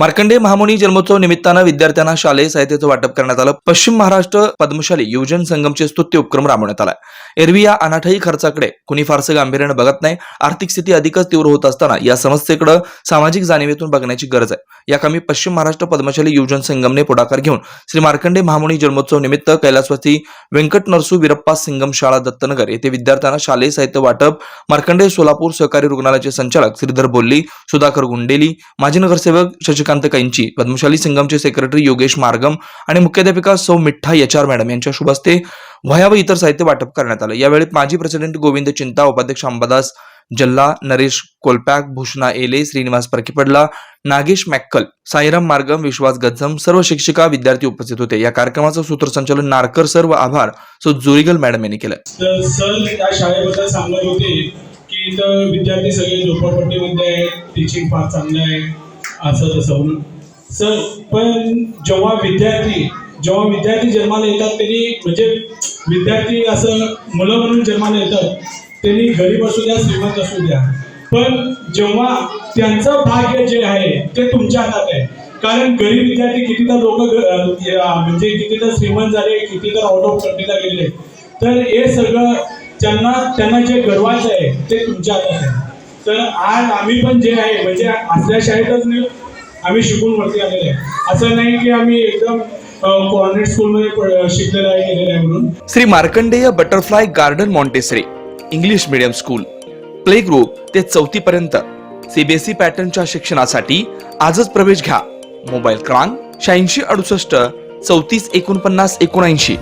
मार्कंडे महामुनी जन्मोत्सव निमित्तानं विद्यार्थ्यांना शालेय साहित्याचं वाटप करण्यात आलं. पश्चिम महाराष्ट्र पद्मशाली युवजन संगमचे स्तुत्य उपक्रम राबवण्यात आला एरवी या अनाठाई खर्चाकडे कुणी फारसं गांभीर्यानं बघत नाही. आर्थिक स्थिती अधिकच तीव्र होत असताना या समस्येकडे सामाजिक जाणीवेतून बघण्याची गरज आहे. या कामी पश्चिम महाराष्ट्र पद्मशाली युवजन संगमने पुढाकार घेऊन श्री मार्कंडे महामुनी जन्मोत्सव निमित्त कैलासवासी व्यंकट नरसू विरप्पा सिंगम शाळा दत्तनगर येथे विद्यार्थ्यांना शालेय साहित्य वाटप मार्कंडे सोलापूर सहकारी रुग्णालयाचे संचालक श्रीधर बोल्ली सुधाकर गुंडेली माजी नगरसेवक शशिकांत कैंची पद्मशाली संगमचे सेक्रेटरी योगेश मार्गम आणि मुख्याध्यापिका सौ मिठ्ठा यचार मॅडम यांच्या शुभ हस्ते वह्या व इतर साहित्य वाटप करण्यात आलं. यावेळी माजी प्रेसिडेंट गोविंद चिंता उपाध्यक्ष अंबादास जल्ला नरेश कोलपॅक भूषणा एले श्रीनिवास परकीपडला नागेश मॅक्कल साईराम मार्गम विश्वास गज्जम सर्व शिक्षिका विद्यार्थी उपस्थित होते. या कार्यक्रमाचं सूत्रसंचालन नारकर सर व आभार सो जोरिगल मॅडम यांनी केलं. सर त्या शाळेबद्दल सांगत होते की इथं विद्यार्थी सगळे झोपडपट्टीमध्ये आहेत टीचिंग फार चांगलं आहे. असं तसं म्हणून. सर पण जेव्हा विद्यार्थी जेव्हा विद्यार्थी जन्माला येतात त्यांनी म्हणजे विद्यार्थी असं मुलं म्हणून जन्माला येतात त्यांनी गरीब असू द्या श्रीमंत असू द्या. पण जेव्हा त्यांचं भाग्य जे आहे ते तुमच्या हातात आहे. कारण गरीब विद्यार्थी कितीदा लोक म्हणजे कितीदा श्रीमंत झाले कितीदा आउट ऑफ कंट्रीला गेले. तर हे सगळं त्यांना त्यांना जे गर्वाचं आहे ते तुमच्या हातात आहे. तर आज आम्ही पण जे आहे म्हणजे असल्या शाळेतच नाही आम्ही शिकून वरती आलेले आहे. असं नाही की आम्ही एकदम कॉन्व्हेंट स्कूलमध्ये शिकलेलं आहे गेलेलं आहे म्हणून. Shri Markandey butterfly garden Montessori English medium school play group ते चौथी पर्यंत सीबीएसई पॅटर्नच्या शिक्षणासाठी आजच प्रवेश घ्या. मोबाईल क्रमांक शहाऐंशी अडुसष्ट चौतीस एकोणपन्नास एकोणऐंशी.